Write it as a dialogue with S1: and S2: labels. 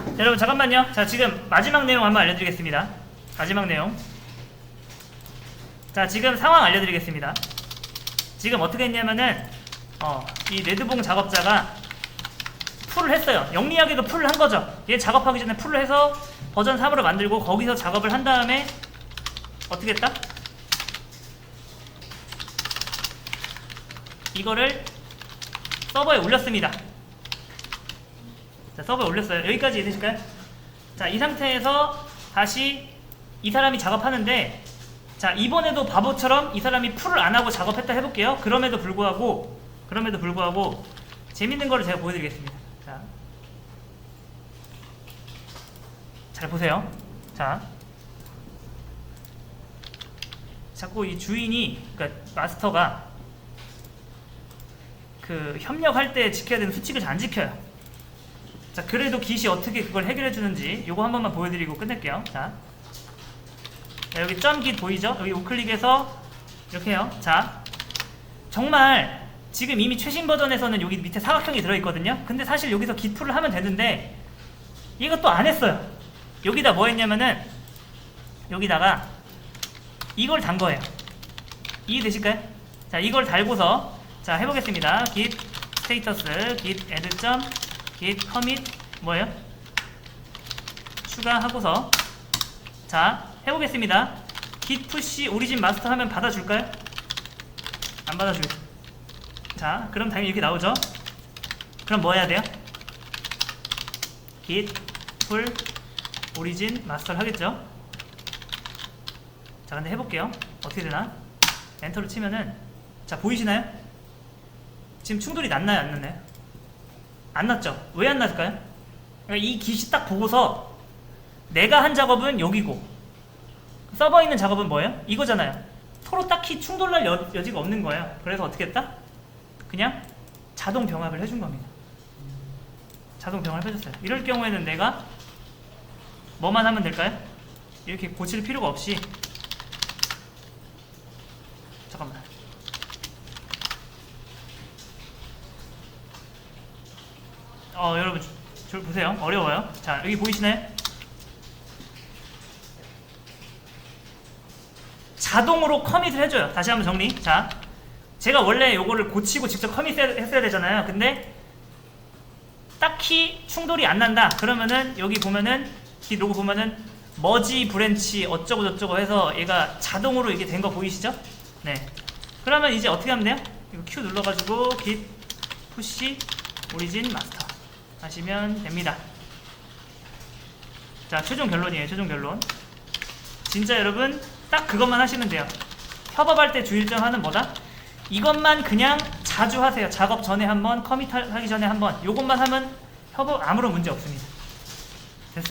S1: 자, 여러분 잠깐만요. 자 지금 마지막 내용 한번 알려드리겠습니다. 마지막 내용. 자 지금 상황 알려드리겠습니다. 지금 어떻게 했냐면은 어, 이 레드봉 작업자가 풀을 했어요. 영리하게도 풀을 한 거죠. 얘 작업하기 전에 풀을 해서 버전 3으로 만들고 거기서 작업을 한 다음에 어떻게 했다? 이거를 서버에 올렸습니다. 자, 서버에 올렸어요. 여기까지 이해되실까요? 자, 이 상태에서 다시 이 사람이 작업하는데 자, 이번에도 바보처럼 이 사람이 풀을 안 하고 작업했다 해볼게요. 그럼에도 불구하고 그럼에도 불구하고 재밌는 거를 제가 보여드리겠습니다. 자, 잘 보세요. 자, 자꾸 이 주인이 그러니까 마스터가 그 협력할 때 지켜야 되는 수칙을 잘 안 지켜요. 자, 그래도 깃이 어떻게 그걸 해결해 주는지 요거 한 번만 보여드리고 끝낼게요. 자, 자, 여기 점깃 보이죠? 여기 우클릭해서 이렇게 해요. 자, 정말 지금 이미 최신 버전에서는 여기 밑에 사각형이 들어있거든요. 근데 사실 여기서 깃풀을 하면 되는데 이것도 안 했어요. 여기다 뭐 했냐면은 여기다가 이걸 단 거예요. 이해되실까요? 자, 이걸 달고서 자 해보겠습니다. git 스테이터스 git add 점 git commit 뭐예요? 추가하고서 자 해보겠습니다. git push 오리진 마스터 하면 받아줄까요? 안 받아주겠죠. 자 그럼 당연히 이렇게 나오죠. 그럼 뭐 해야 돼요? git pull 오리진 마스터를 하겠죠. 자 근데 해볼게요. 어떻게 되나? 엔터를 치면은 자 보이시나요? 지금 충돌이 났나요 안 났나요? 안 났죠? 왜 안 났을까요? 그러니까 이 깃이 딱 보고서 내가 한 작업은 여기고 서버에 있는 작업은 뭐예요? 이거잖아요 서로 딱히 충돌날 여, 여지가 없는 거예요 그래서 어떻게 했다? 그냥 자동 병합을 해준 겁니다 자동 병합을 해줬어요 이럴 경우에는 내가 뭐만 하면 될까요? 이렇게 고칠 필요가 없이 잠깐만 어 여러분 저 보세요. 어려워요? 자 여기 보이시나요? 자동으로 커밋을 해줘요. 다시 한번 정리. 자 제가 원래 요거를 고치고 직접 커밋 했어야 되잖아요. 근데 딱히 충돌이 안 난다. 그러면은 여기 보면은 이 로고 보면은 머지 브랜치 어쩌고 저쩌고 해서 얘가 자동으로 이게 된 거 보이시죠? 네. 그러면 이제 어떻게 하면 돼요? 이거 Q 눌러가지고 git push origin master 하시면 됩니다. 자, 최종 결론이에요. 최종 결론. 진짜 여러분 딱 그것만 하시면 돼요. 협업할 때 주의점 하는 뭐다? 이것만 그냥 자주 하세요. 작업 전에 한번, 커밋 하기 전에 한번. 요것만 하면 협업 아무런 문제 없습니다.